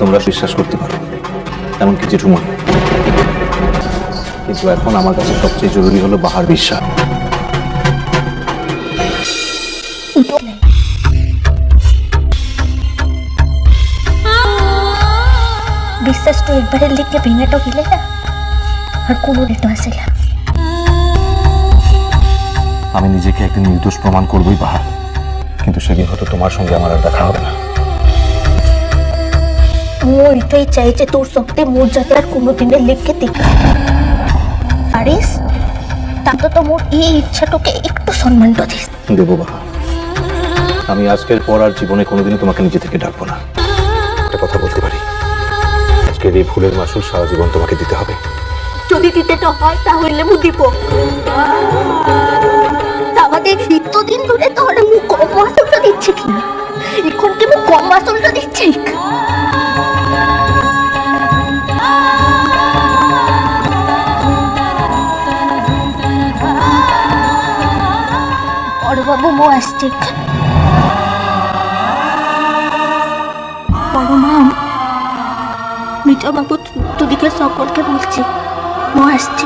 তোমরা বিশ্বাস করতে পারো। এমনকি জেঠুমনি কিন্তু এখন আমার কাছে সবচেয়ে জরুরি হলো বাহার বিশ্বাস। বিশ্বাসটো একবারের লিখে ভেঙাটো গেলে না আর কোনো রেটো আসে না। আমি নিজেকে একদিন নির্দোষ প্রমাণ করবই বাহার কিন্তু সেদিন হয়তো তোমার সঙ্গে আমার আর দেখা হবে না। এটাই চাই যে তোর সঙ্গে মোর যাতে আর কোনোদিনের লিখে দেখা পারিস? তাতে তো মোর এই ইচ্ছাটাকে একটু সম্মানটা দিস। দেবো বাহার আমি আজকের পর আর জীবনে কোনোদিনই তোমাকে নিজে থেকে ডাকবো না। একটা কথা বলতে পারি? আজকের এই ভুলের মাসুল সারা জীবন তোমাকে দিতে হবে। যদি দিতে তো হয় তাহলে মু দিব। তাহলে এতদিন ধরে তাহলে মু কম মাসুলটা দিচ্ছি কি এখন কি বড়বাবু মো আসছে। বড় মাম মিঠা বাবু তোদিকে সকলকে বলছি মো আসছি।